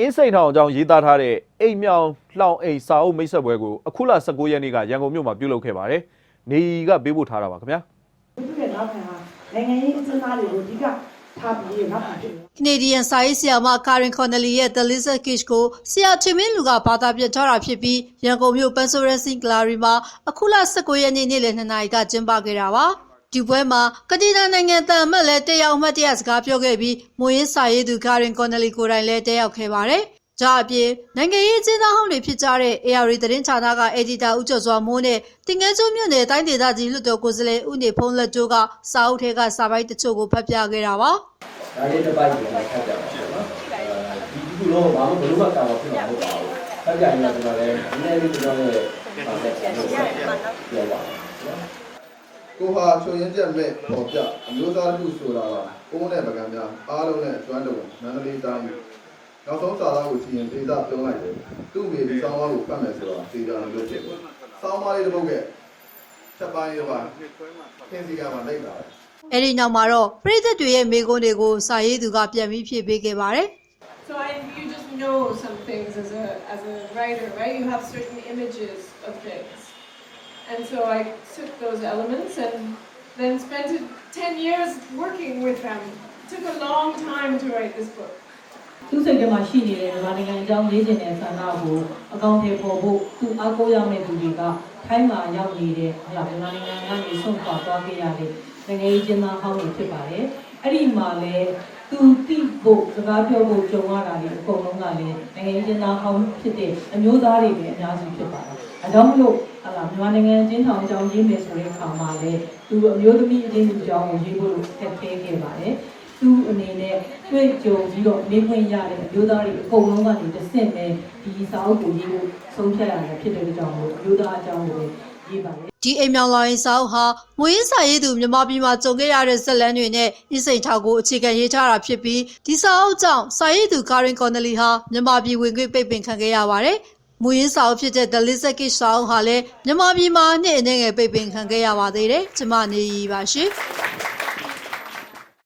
အင်းစိန်ထောင်အကြောင်းရေးသားထားတဲ့အိမ်မြောင်လှောင်အိမ်စာအုပ်မိတ်ဆက်ပွဲကိုအခုလ19ရက်နေ့ကရန်ကုန်မြို့မှာပြုလုပ်ခဲ့ပါတယ်။နေရီကပေးပို့ထားတာပါခင်ဗျာ။သူတို့ရဲ့နောက်ခံဟာနိုင်ငံရေးအကျဉ်းသားတွေကိုအဓိကထားပြီးနောက်ခံဖြစ်နေတယ် Canadian စာရေးဆရာမ Karen Connelly ရဲ့ The Lizard Cage ကိုဆရာချင်မင်းလူကဘာသာပြန်ထားတာဖြစ်ပြီးရန်ကုန်မြို့ Pencil Racing Gallery မှာအခုလ19ရက်နေ့နေ့လယ်2နာရီကကျင်းပခဲ့တာပါ။ ဒီပွဲမှာကနေဒါနိုင်ငံတန်အမတ်လည်းတက်ရောက်အမှတ်တရစကားပြောခဲ့ပြီးမွေးရင်းစာရေးသူ Karen Connelly ကိုယ်တိုင်လည်းတက်ရောက်ခဲ့ပါတယ်။ဒါအပြင်နိုင်ငံရေးအကျဉ်းသားဟောင်းတွေဖြစ်ကြတဲ့ AR သတင်းဌာနက editor ဦးကျော်စွာမိုးနဲ့တင်ငယ်ကျိုးမြို့နယ်တိုင်းဒေသကြီးလွှတ်တော်ကိုယ်စားလှယ်ဦးနေဖုံးလက်ကျိုးကစာအုပ်ထဲကစာပိုက်တချို့ကိုဖတ်ပြခဲ့တာပါ။ဒါလေးတစ်ပိုက်ကိုလည်းဖတ်ကြပါဦးနော်အဲဒီဒီခုလုံးဘာမှဘယ်လိုမှကာမဖြစ်မှာမဟုတ်ပါဘူးဖတ်ကြရင်တော့ကျွန်တော်လည်းနည်းနည်းလေးကျွန်တော်လည်းပါတဲ့ကျွန်တော်ဆက်ပြောပါမယ်နော် ကိုဟာချုံရင်ချက်မဲ့ပေါ်ပြအမျိုးသားတစ်ခုဆိုတာကကိုးနဲ့ပကံများအားလုံးနဲ့ကျွမ်းတော်မန္တလေးတိုင်းနောက်ဆုံးစာသားကိုစီရင်ဒေသပြောလိုက်တယ်သူ့မိဒီဆောင်းပါးကိုဖတ်မယ်ဆိုတော့ဒေတာလို့ဖြစ်တယ်ဆောင်းပါးလေးတစ်ပုဒ်ကချက်ပိုင်းတစ်ပိုင်းသင်စီကမှလိုက်တာပဲအဲ့ဒီနောက်မှာတော့ပြည်သက်တွေရဲ့မိကုန်းတွေကိုစာရေးသူကပြန်ပြီးဖြည့်ပေးခဲ့ပါတယ် So I, you just know some things as a as a writer, right? You have certain images of things, and so I took those elements and then spent ten years working with them. It took a long time to write this book. သူစိတ်ထဲမှာရှိနေတဲ့မြန်မာနိုင်ငံအကြောင်းရေးချင်တဲ့ဆန္ဒကိုအကောင့်ထဲပေါ်ဖို့သူအားကိုးရမယ့်သူတွေကထိုင်းမှာရောက်နေတဲ့မြန်မာနိုင်ငံကနေဆုံးခွာသွားခဲ့ရတဲ့ နိုင်ငံရေးကျင်းသားဟောင်းတွေဖြစ်ပါတယ်။အဲ့ဒီမှာလည်းသူတိဖို့စကားပြောဖို့ကြုံရတာတွေအကုန်လုံးကလည်းနိုင်ငံရေးကျင်းသားဟောင်းဖြစ်တဲ့အမျိုးသားတွေပဲအများစုဖြစ်ပါတယ်။အဲကြောင့်မလို့ဟလာမြန်မာနိုင်ငံကျင်းထောင်အကြောင်းရေးမယ်ဆိုတဲ့အခါမှာလည်းသူအမျိုးသမီးအချင်းအကြောင်းကိုရေးဖို့ထက်သေးခဲ့ပါတယ်။သူအနေနဲ့တွေ့ကြုံပြီးတော့နေခွင့်ရတဲ့အမျိုးသားတွေအကုန်လုံးကနေတစ်ဆင့်ပဲဒီစာအုပ်ကိုရေးဖို့ဆုံးဖြတ်ရတယ်ဖြစ်တဲ့အကြောင်းကိုအမျိုးသားအကြောင်းကိုပဲ ရေးပါတယ်ဒီအိမ်မြောင်လာရင်စာအုပ်ဟာမွေးရင်းစာရေးသူမြန်မာပြည်မှာကြုံခဲ့ရတဲ့ဇက်လန်းတွေနဲ့အင်းစိန်ထောက်ကိုအခြေခံရေးထားတာဖြစ်ပြီးဒီစာအုပ်ကြောင့်စာရေးသူကာရင်ကော်နယ်လီဟာမြန်မာပြည်ဝင်ခွင့်ပိတ်ပင်ခံခဲ့ရပါတယ်။မွေးရင်းစာအုပ်ဖြစ်တဲ့ The Lizard Cage စာအုပ်ဟာလည်းမြန်မာပြည်မှာနှစ်အနည်းငယ်ပိတ်ပင်ခံခဲ့ရပါသေးတယ်။ကျမနေရီပါရှင်။